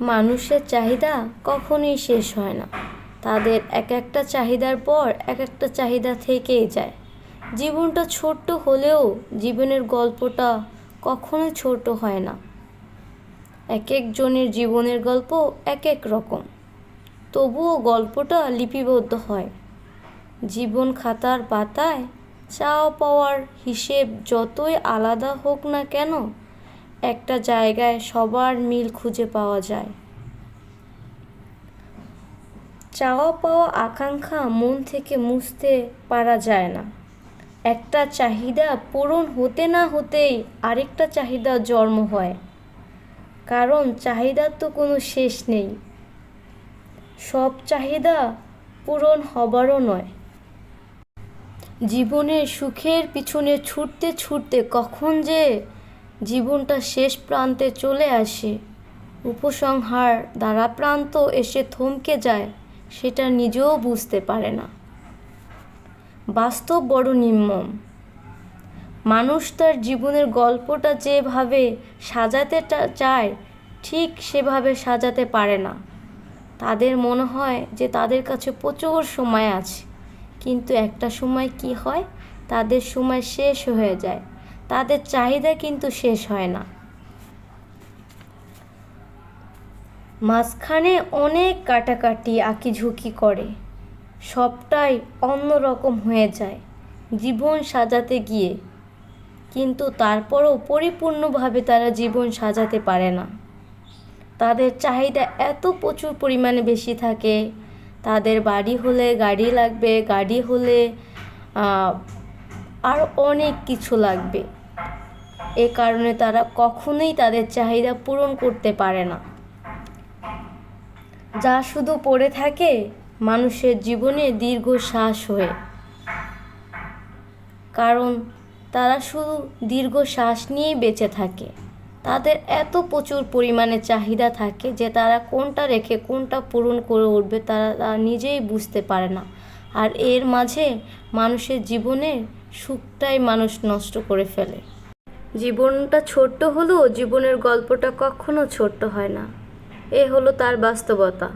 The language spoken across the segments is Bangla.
মানুষের চাহিদা কখনোই শেষ হয় না। তাদের এক একটা চাহিদার পর এক একটা চাহিদা থেকেই যায়। জীবনটা ছোট্ট হলেও জীবনের গল্পটা কখনোই ছোট হয় না। এক একজনের জীবনের গল্প এক এক রকম। তবুও গল্পটা লিপিবদ্ধ হয়। জীবন খাতার পাতায় চাওয়া পাওয়ার হিসেব যতই আলাদা হোক না কেন একটা জায়গায় সবার মিল খুঁজে পাওয়া যায়। চাওয়া পাওয়া আকাঙ্ক্ষা মন থেকে মুছতে পারা যায় না। একটা চাহিদা পূরণ হতে না হতেই আরেকটা চাহিদা জন্ম হয়। কারণ চাহিদার তো কোনো শেষ নেই। সব চাহিদা পূরণ হবারও নয়। জীবনের সুখের পিছনে ছুটতে ছুটতে কখন যে জীবনটা শেষ প্রান্তে চলে আসে। উপসংহার দ্বারা প্রান্ত এসে থমকে যায়, সেটা নিজেও বুঝতে পারে না। বাস্তব বড় নির্মম। মানুষ তার জীবনের গল্পটা যেভাবে সাজাতে চায়, ঠিক সেভাবে সাজাতে পারে না। তাদের মনে হয় যে তাদের কাছে প্রচুর সময় আছে, কিন্তু একটা সময় কি হয়? তাদের সময় শেষ হয়ে যায়। তাদের চাহিদা কিন্তু শেষ হয় না। মাঝখানে অনেক কাটাকাটি, আঁকিঝুঁকি করে। সবটাই অন্যরকম হয়ে যায়, জীবন সাজাতে গিয়ে। কিন্তু তারপরও পরিপূর্ণভাবে তারা জীবন সাজাতে পারে না। তাদের চাহিদা এত প্রচুর পরিমাণে বেশি থাকে। তাদের বাড়ি হলে গাড়ি লাগবে, গাড়ি হলে আরও অনেক কিছু লাগবে। এ কারণে তারা কখনোই তাদের চাহিদা পূরণ করতে পারে না। যা শুধু পড়ে থাকে মানুষের জীবনে দীর্ঘ শ্বাস হয়ে। কারণ তারা শুধু দীর্ঘ শ্বাস নিয়েই বেঁচে থাকে। তাদের এত প্রচুর পরিমাণে চাহিদা থাকে যে তারা কোনটা রেখে কোনটা পূরণ করে উঠবে তারা তারা নিজেই বুঝতে পারে না। আর এর মাঝে মানুষের জীবনের সুখটাই মানুষ নষ্ট করে ফেলে। জীবনটা ছোট্ট হলেও জীবনের গল্পটা কখনো ছোট্ট হয় না। এ হলো তার বাস্তবতা।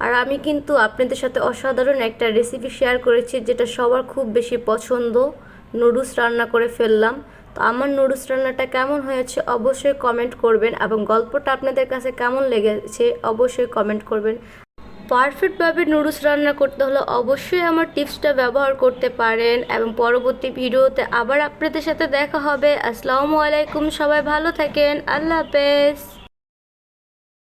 আর আমি কিন্তু আপনাদের সাথে অসাধারণ একটা রেসিপি শেয়ার করেছি, যেটা সবার খুব বেশি পছন্দ। নুডলস রান্না করে ফেললাম। তো আমার নুডলস রান্নাটা কেমন হয়েছে অবশ্যই কমেন্ট করবেন এবং গল্পটা আপনাদের কাছে কেমন লেগেছে অবশ্যই কমেন্ট করবেন। পারফেক্টভাবে নুডলস রান্না করতে হলে অবশ্যই আমার টিপসটা ব্যবহার করতে পারেন এবং পরবর্তী ভিডিওতে আবার আপনাদের সাথে দেখা হবে। আসসালামু আলাইকুম, সবাই ভালো থাকেন। আল্লাহ হাফেজ।